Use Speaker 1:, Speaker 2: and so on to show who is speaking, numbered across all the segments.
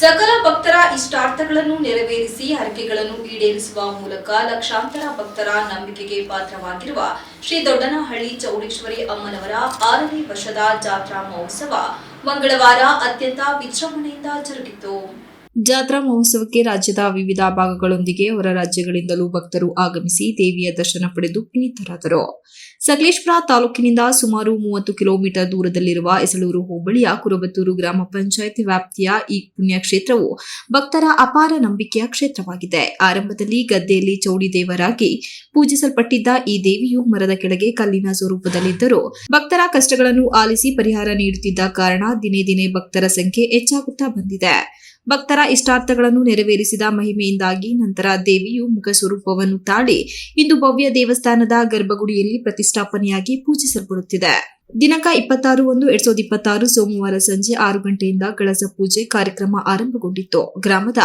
Speaker 1: ಸಕಲ ಭಕ್ತರ ಇಷ್ಟಾರ್ಥಗಳನ್ನು ನೆರವೇರಿಸಿ ಹರಕೆಗಳನ್ನು ಈಡೇರಿಸುವ ಮೂಲಕ ಲಕ್ಷಾಂತರ ಭಕ್ತರ ನಂಬಿಕೆಗೆ ಪಾತ್ರವಾಗಿರುವ ಶ್ರೀ ದೊಡ್ಡನಹಳ್ಳಿ ಚೌಡೇಶ್ವರಿ ಅಮ್ಮನವರ ಆರನೇ ವರ್ಷದ ಜಾತ್ರಾ ಮಹೋತ್ಸವ ಮಂಗಳವಾರ ಅತ್ಯಂತ ವಿಜೃಂಭಣೆಯಿಂದ ಜರುಗಿತು. ಜಾತ್ರಾ ಮಹೋತ್ಸವಕ್ಕೆ ರಾಜ್ಯದ ವಿವಿಧ ಭಾಗಗಳೊಂದಿಗೆ ಹೊರ ರಾಜ್ಯಗಳಿಂದಲೂ ಭಕ್ತರು ಆಗಮಿಸಿ ದೇವಿಯ ದರ್ಶನ ಪಡೆದು ಪುನೀತರಾದರು. ಸಕಲೇಶ್ಪುರ ತಾಲೂಕಿನಿಂದ ಸುಮಾರು ಮೂವತ್ತು ಕಿಲೋಮೀಟರ್ ದೂರದಲ್ಲಿರುವ ಎಸಳೂರು ಹೋಬಳಿಯ ಕುರಬತ್ತೂರು ಗ್ರಾಮ ಪಂಚಾಯತ್ ವ್ಯಾಪ್ತಿಯ ಈ ಪುಣ್ಯಕ್ಷೇತ್ರವು ಭಕ್ತರ ಅಪಾರ ನಂಬಿಕೆಯ ಕ್ಷೇತ್ರವಾಗಿದೆ. ಆರಂಭದಲ್ಲಿ ಗದ್ದೆಯಲ್ಲಿ ಚೌಡಿ ದೇವರಾಗಿ ಪೂಜಿಸಲ್ಪಟ್ಟಿದ್ದ ಈ ದೇವಿಯು ಮರದ ಕೆಳಗೆ ಕಲ್ಲಿನ ಸ್ವರೂಪದಲ್ಲಿದ್ದರೂ ಭಕ್ತರ ಕಷ್ಟಗಳನ್ನು ಆಲಿಸಿ ಪರಿಹಾರ ನೀಡುತ್ತಿದ್ದ ಕಾರಣ ದಿನೇ ದಿನೇ ಭಕ್ತರ ಸಂಖ್ಯೆ ಹೆಚ್ಚಾಗುತ್ತಾ ಬಂದಿದೆ. ಭಕ್ತರ ಇಷ್ಟಾರ್ಥಗಳನ್ನು ನೆರವೇರಿಸಿದ ಮಹಿಮೆಯಿಂದಾಗಿ ನಂತರ ದೇವಿಯು ಮುಖ ಸ್ವರೂಪವನ್ನು ತಾಳಿ ಇಂದು ಭವ್ಯ ದೇವಸ್ಥಾನದ ಗರ್ಭಗುಡಿಯಲ್ಲಿ ಪ್ರತಿಷ್ಠಾಪನೆಯಾಗಿ ಪೂಜಿಸಲ್ಪಡುತ್ತಿದೆ. ದಿನಾಂಕ ಇಪ್ಪತ್ತಾರು ಒಂದು ಎರಡ್ ಸಾವಿರದ ಇಪ್ಪತ್ತಾರು ಸೋಮವಾರ ಸಂಜೆ ಆರು ಗಂಟೆಯಿಂದ ಕಳಸ ಪೂಜೆ ಕಾರ್ಯಕ್ರಮ ಆರಂಭಗೊಂಡಿತ್ತು. ಗ್ರಾಮದ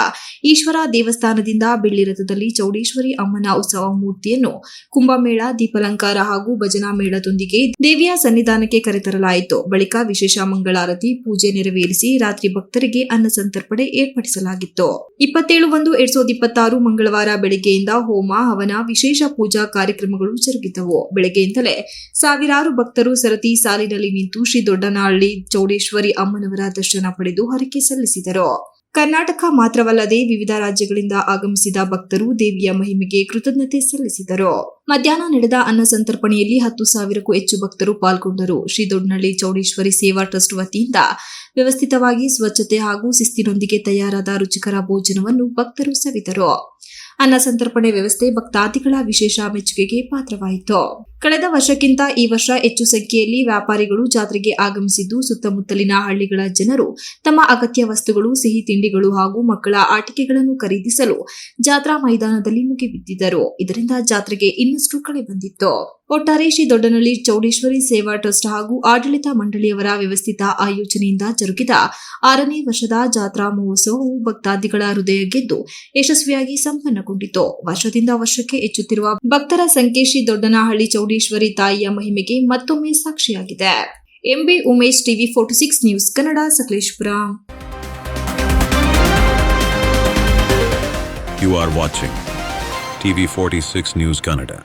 Speaker 1: ಈಶ್ವರ ದೇವಸ್ಥಾನದಿಂದ ಬೆಳ್ಳಿ ರಥದಲ್ಲಿ ಚೌಡೇಶ್ವರಿ ಅಮ್ಮನ ಉತ್ಸವ ಮೂರ್ತಿಯನ್ನು ಕುಂಭಮೇಳ, ದೀಪಾಲಂಕಾರ ಹಾಗೂ ಭಜನಾ ಮೇಳದೊಂದಿಗೆ ದೇವಿಯ ಸನ್ನಿಧಾನಕ್ಕೆ ಕರೆತರಲಾಯಿತು. ಬಳಿಕ ವಿಶೇಷ ಮಂಗಳಾರತಿ, ಪೂಜೆ ನೆರವೇರಿಸಿ ರಾತ್ರಿ ಭಕ್ತರಿಗೆ ಅನ್ನ ಸಂತರ್ಪಣೆ ಏರ್ಪಡಿಸಲಾಗಿತ್ತು. ಇಪ್ಪತ್ತೇಳು ಒಂದು ಎರಡ್ ಸಾವಿರದ ಇಪ್ಪತ್ತಾರು ಮಂಗಳವಾರ ಬೆಳಗ್ಗೆಯಿಂದ ಹೋಮ, ಹವನ, ವಿಶೇಷ ಪೂಜಾ ಕಾರ್ಯಕ್ರಮಗಳು ಜರುಗಿದವು. ಬೆಳಗ್ಗೆಯಿಂದಲೇ ಸಾವಿರಾರು ಭಕ್ತರು ಸರತಿ ಸಾಲಿನಲ್ಲಿ ನಿಂತು ಶ್ರೀ ದೊಡ್ಡನಹಳ್ಳಿ ಚೌಡೇಶ್ವರಿ ಅಮ್ಮನವರ ದರ್ಶನ ಪಡೆದು ಹರಕೆ ಸಲ್ಲಿಸಿದರು. ಕರ್ನಾಟಕ ಮಾತ್ರವಲ್ಲದೆ ವಿವಿಧ ರಾಜ್ಯಗಳಿಂದ ಆಗಮಿಸಿದ ಭಕ್ತರು ದೇವಿಯ ಮಹಿಮೆಗೆ ಕೃತಜ್ಞತೆ ಸಲ್ಲಿಸಿದರು. ಮಧ್ಯಾಹ್ನ ನಡೆದ ಅನ್ನ ಸಂತರ್ಪಣೆಯಲ್ಲಿ ಹತ್ತು ಸಾವಿರಕ್ಕೂ ಹೆಚ್ಚು ಭಕ್ತರು ಪಾಲ್ಗೊಂಡರು. ಶ್ರೀ ದೊಡ್ಡನಹಳ್ಳಿ ಚೌಡೇಶ್ವರಿ ಸೇವಾ ಟ್ರಸ್ಟ್ ವತಿಯಿಂದ ವ್ಯವಸ್ಥಿತವಾಗಿ ಸ್ವಚ್ಛತೆ ಹಾಗೂ ಶಿಸ್ತಿನೊಂದಿಗೆ ತಯಾರಾದ ರುಚಿಕರ ಭೋಜನವನ್ನು ಭಕ್ತರು ಸವಿದರು. ಅನ್ನ ಸಂತರ್ಪಣೆ ವ್ಯವಸ್ಥೆ ಭಕ್ತಾದಿಗಳ ವಿಶೇಷ ಮೆಚ್ಚುಗೆಗೆ ಪಾತ್ರವಾಯಿತು. ಕಳೆದ ವರ್ಷಕ್ಕಿಂತ ಈ ವರ್ಷ ಹೆಚ್ಚು ಸಂಖ್ಯೆಯಲ್ಲಿ ವ್ಯಾಪಾರಿಗಳು ಜಾತ್ರೆಗೆ ಆಗಮಿಸಿದ್ದು ಸುತ್ತಮುತ್ತಲಿನ ಹಳ್ಳಿಗಳ ಜನರು ತಮ್ಮ ಅಗತ್ಯ ವಸ್ತುಗಳು, ಸಿಹಿ ತಿಂಡಿಗಳು ಹಾಗೂ ಮಕ್ಕಳ ಆಟಿಕೆಗಳನ್ನು ಖರೀದಿಸಲು ಜಾತ್ರಾ ಮೈದಾನದಲ್ಲಿ ಮುಗಿಬಿದ್ದಿದ್ದರು. ಇದರಿಂದ ಜಾತ್ರೆಗೆ ಇನ್ನಷ್ಟು ಕಳೆ ಬಂದಿತ್ತು. ಒಟ್ಟಾರೆ ಶ್ರೀ ದೊಡ್ಡನಹಳ್ಳಿ ಚೌಡೇಶ್ವರಿ ಸೇವಾ ಟ್ರಸ್ಟ್ ಹಾಗೂ ಆಡಳಿತ ಮಂಡಳಿಯವರ ವ್ಯವಸ್ಥಿತ ಆಯೋಜನೆಯಿಂದ ಜರುಗಿದ ಆರನೇ ವರ್ಷದ ಜಾತ್ರಾ ಮಹೋತ್ಸವವು ಭಕ್ತಾದಿಗಳ ಹೃದಯ ಗೆದ್ದು ಯಶಸ್ವಿಯಾಗಿ ಸಂಪನ್ನಗೊಂಡಿತು ವರ್ಷದಿಂದ ವರ್ಷಕ್ಕೆ ಹೆಚ್ಚುತ್ತಿರುವ ಭಕ್ತರ ಶ್ರೀ ದೊಡ್ಡನಹಳ್ಳಿ ಚೌಡೇಶ್ವರಿ ತಾಯಿಯ ಮಹಿಮೆಗೆ ಮತ್ತೊಮ್ಮೆ ಸಾಕ್ಷಿಯಾಗಿದೆ. M B Umesh TV forty six news Kannada, Sakleshpur.
Speaker 2: You are watching TV46 News Canada.